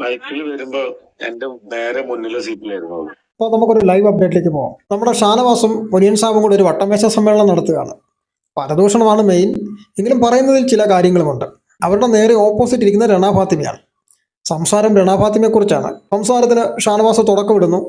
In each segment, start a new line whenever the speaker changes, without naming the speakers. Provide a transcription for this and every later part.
ബൈക്കിൽ വരുമ്പോ എന്റെ നേരെ മുന്നിലെ സീറ്റിലായിരുന്നു.
അപ്പോൾ നമുക്കൊരു ലൈവ് അപ്ഡേറ്റിലേക്ക് പോകാം നമ്മുടെ ഷാനവാസും മുനിയൻ സാബും കൂടി ഒരു വട്ടമേശ സമ്മേളനം നടത്തുകയാണ്. പരദൂഷണമാണ് മെയിൻ എങ്കിലും പറയുന്നതിൽ ചില കാര്യങ്ങളുമുണ്ട്. അവരുടെ നേരെ ഓപ്പോസിറ്റ് ഇരിക്കുന്ന രണാഫാത്തിമയാണ് സംസാരം രണ ഫാത്തിമയെക്കുറിച്ചാണ് സംസാരത്തിന് ഷാനവാസ് തുടക്കമിടുന്നു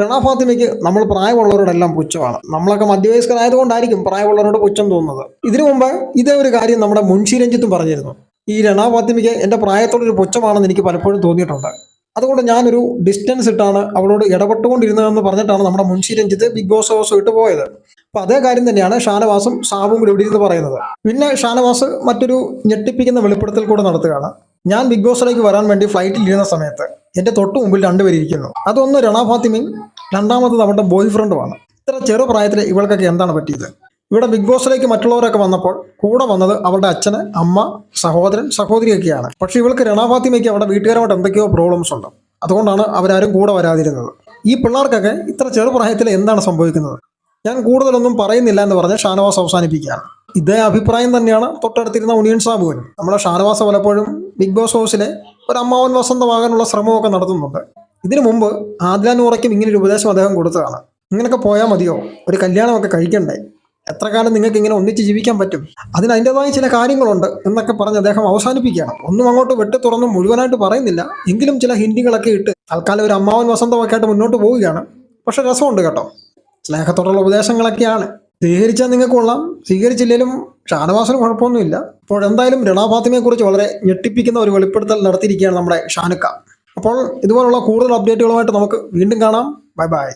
രണാഫാത്തിമയ്ക്ക് നമ്മൾ പ്രായമുള്ളവരോടെല്ലാം പുച്ഛമാണ്. നമ്മളൊക്കെ മധ്യവയസ്കരായതുകൊണ്ടായിരിക്കും പ്രായമുള്ളവരോട് പുച്ഛം തോന്നുന്നത്. ഇതിനു മുമ്പ് ഇതേ ഒരു കാര്യം നമ്മുടെ മുൻഷി രഞ്ജിത്തും പറഞ്ഞിരുന്നു. ഈ രണ ഫാത്തിമയ്ക്ക് എന്റെ പ്രായത്തോടൊരു പുച്ഛമാണെന്ന് എനിക്ക് പലപ്പോഴും തോന്നിയിട്ടുണ്ട്. അതുകൊണ്ട് ഞാനൊരു ഡിസ്റ്റൻസ് ഇട്ടാണ് അവളോട് ഇടപെട്ടുകൊണ്ടിരുന്നതെന്ന് പറഞ്ഞിട്ടാണ് നമ്മുടെ Munshi Ranjith Bigg Boss house ഇട്ട് പോയത്. അപ്പൊ അതേ കാര്യം തന്നെയാണ് ഷാനവാസും സാബും കൂടി ഇവിടെ ഇരുന്ന് പറയുന്നത്. പിന്നെ ഷാനവാസ് മറ്റൊരു ഞെട്ടിപ്പിക്കുന്ന വെളിപ്പെടുത്തൽ കൂടെ നടത്തുകയാണ്. ഞാൻ ബിഗ് ബോസിലേക്ക് വരാൻ വേണ്ടി ഫ്ലൈറ്റിൽ ഇരുന്ന സമയത്ത് എന്റെ തൊട്ട് മുമ്പിൽ രണ്ടുപേരിയിരിക്കുന്നു അതൊന്ന് രണാഫാത്തിമിൻ ഫാത്തിമയും രണ്ടാമത്തത് അവരുടെ ബോയ് ഫ്രണ്ടുമാണ് ഇത്ര ചെറു പ്രായത്തിൽ ഇവൾക്കൊക്കെ എന്താണ് പറ്റിയത്? ഇവിടെ ബിഗ് ബോസിലേക്ക് മറ്റുള്ളവരൊക്കെ വന്നപ്പോൾ കൂടെ വന്നത് അവരുടെ അച്ഛന് അമ്മ സഹോദരൻ സഹോദരിയൊക്കെയാണ്. പക്ഷെ ഇവൾക്ക് രണാഫാത്തിമയ്ക്ക് അവിടെ വീട്ടുകാരുമായിട്ട് എന്തൊക്കെയോ പ്രോബ്ലംസ് ഉണ്ട്. അതുകൊണ്ടാണ് അവരാരും കൂടെ വരാതിരുന്നത്. ഈ പിള്ളേർക്കൊക്കെ ഇത്ര ചെറുപ്രായത്തിൽ എന്താണ് സംഭവിക്കുന്നത്? ഞാൻ കൂടുതലൊന്നും പറയുന്നില്ല എന്ന് പറഞ്ഞ് ഷാനവാസ് അവസാനിപ്പിക്കുകയാണ്. ഇതേ അഭിപ്രായം തന്നെയാണ് തൊട്ടടുത്തിരുന്ന ഉണിയൻ സാബുവിനും നമ്മളെ ഷാനവാസ് പലപ്പോഴും ബിഗ് ബോസ് ഹൗസിലെ ഒരു അമ്മാവൻ വസന്തമാകാനുള്ള ശ്രമമൊക്കെ നടത്തുന്നുണ്ട്. ഇതിനു മുമ്പ് ഇങ്ങനൊരു ഇങ്ങനെ ഒരു ഉപദേശം അദ്ദേഹം കൊടുത്തതാണ്. ഇങ്ങനെയൊക്കെ പോയാൽ മതിയോ? ഒരു കല്യാണമൊക്കെ കഴിക്കണ്ടേ? എത്ര കാലം നിങ്ങൾക്ക് ഇങ്ങനെ ഒന്നിച്ച് ജീവിക്കാൻ പറ്റും? അതിന് അതിന്റെതായ ചില കാര്യങ്ങളുണ്ട് എന്നൊക്കെ പറഞ്ഞ് അദ്ദേഹം അവസാനിപ്പിക്കുകയാണ്. ഒന്നും അങ്ങോട്ട് വെട്ടി തുറന്ന് മുഴുവനായിട്ട് പറയുന്നില്ല. എങ്കിലും ചില ഹിന്ദികളൊക്കെ ഇട്ട് തൽക്കാലം ഒരു അമ്മാവൻ വസന്തമൊക്കെ ആയിട്ട് മുന്നോട്ട് പോവുകയാണ്. പക്ഷെ രസമുണ്ട് കേട്ടോ. സ്നേഹത്തോടുള്ള ഉപദേശങ്ങളൊക്കെയാണ്. സ്വീകരിച്ചാൽ നിങ്ങൾക്ക് കൊള്ളാം. സ്വീകരിച്ചില്ലെങ്കിലും ഷാനവാസിന് കുഴപ്പമൊന്നുമില്ല. അപ്പോൾ എന്തായാലും രണാഫാത്തിമയെക്കുറിച്ച് കുറിച്ച് വളരെ ഞെട്ടിപ്പിക്കുന്ന ഒരു വെളിപ്പെടുത്തൽ നടത്തിയിരിക്കുകയാണ് നമ്മുടെ ഷാനുക്ക അപ്പോൾ ഇതുപോലുള്ള കൂടുതൽ അപ്ഡേറ്റുകളുമായിട്ട് നമുക്ക് വീണ്ടും കാണാം. Bye bye